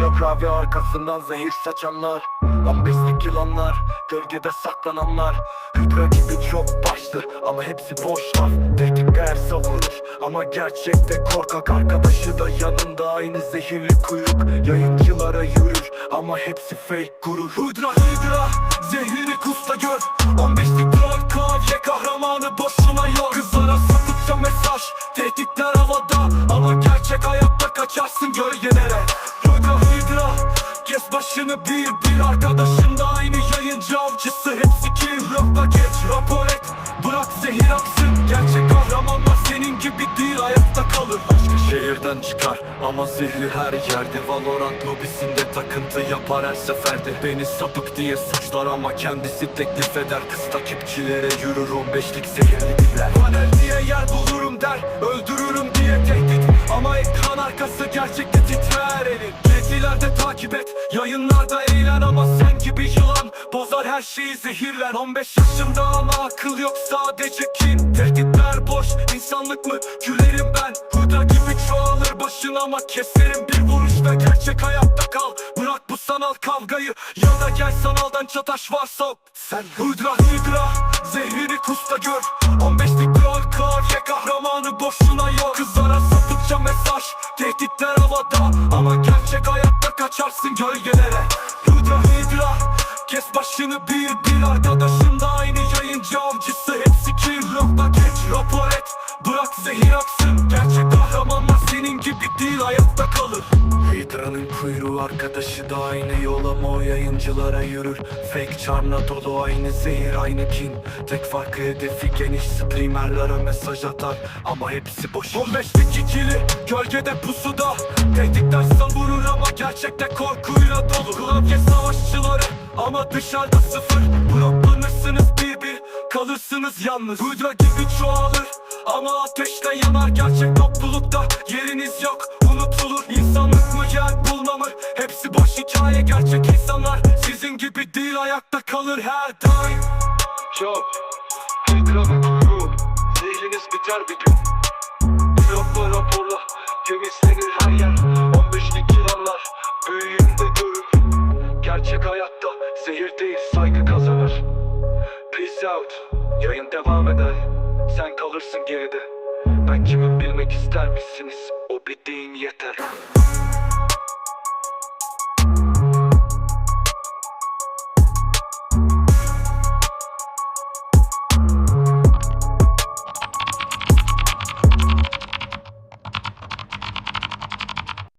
Ve arkasından zehir saçanlar. 15'lik yılanlar Gölgede saklananlar. Hüdra gibi çok başlı Ama hepsi boş laf. Tehditler savurur Ama gerçekte korkak. Arkadaşı da yanında aynı zehirli kuyruk. Yayıncılara yürür Ama hepsi fake gurur. Hüdra hüdra Zehrini kusta gör. 15'lik troll kavye kahramanı boşuna yor. Kızlara sapıkça mesaj Tehditler havada. Ama gerçek hayatta kaçarsın gölgelere Başını bir arkadaşın da aynı yayıncı avcısı Hepsi kill rapla geç rapor et. Bırak zehir aksın Gerçek kahramanlar senin gibi değil ayakta kalır. Aşkı şehirden çıkar ama zehri her yerde. Valorant lobisinde takıntı yapar her seferde. Beni sapık diye suçlar ama kendisi teklif eder. Kız takipçilere yürür 15'lik zehirli diller Panel diye yer bulurum der Öldürürüm diye tehdit. Ama ekran arkası Bilgilerde takip Yayınlarda eğlen ama sen gibi yılan. Bozar her şeyi zehirler. 15 yaşında ama akıl yok sadece kin. Tehditler boş insanlık mı? Gülerim ben. Huda gibi çoğalır başın ama keserim bir vuruş ve gerçek hayatta kal. Bırak bu sanal kavgayı. Ya da gel sanaldan çataş varsa Sen hüdra hüdra zehrini kusta gör. 15'lik kaçarsın gölgelere. Hüdra hüdra Kes başını bir bir. Arkadaşın da aynı yayıncı avcısı. Hepsi rapla geç rapor et Bırak zehir aksın. Gerçek kahramanlar senin gibi değil hayatta kalır. Hydra'nın kuyruğu arkadaşı da aynı yol ama o yayıncılara yürür. Fake charmla dolu aynı zehir aynı kin. Tek farkı hedefi geniş streamerlara mesaj atar. Ama hepsi boş. 15'lik ikili gölgede pusuda. Tehditler savurur ama gerçekte korkuyla dolu. Klavye savaşçıları ama dışarıda sıfır. Bloklanırsınız bir bir kalırsınız yalnız. Hüdra gibi çoğalır ama ateşle yanar gerçek toplulukta Yeriniz yok unutulur. İnsanlık mı yer bulma mı Hepsi boş hikaye gerçek insanlar. Sizin gibi değil ayakta kalır her daim. Çok Hidra ve kuyruğu Zehriniz biter bir gün. Blokla raporla Temizlenir her yer. 15'lik yılanlar Büyüğünde görür Gerçek hayatta Zehir değil saygı kazanır. Peace out. Yayın devam eder Sen kalırsın geride. Ben kimim bilmek ister misiniz? O bildiğin yeter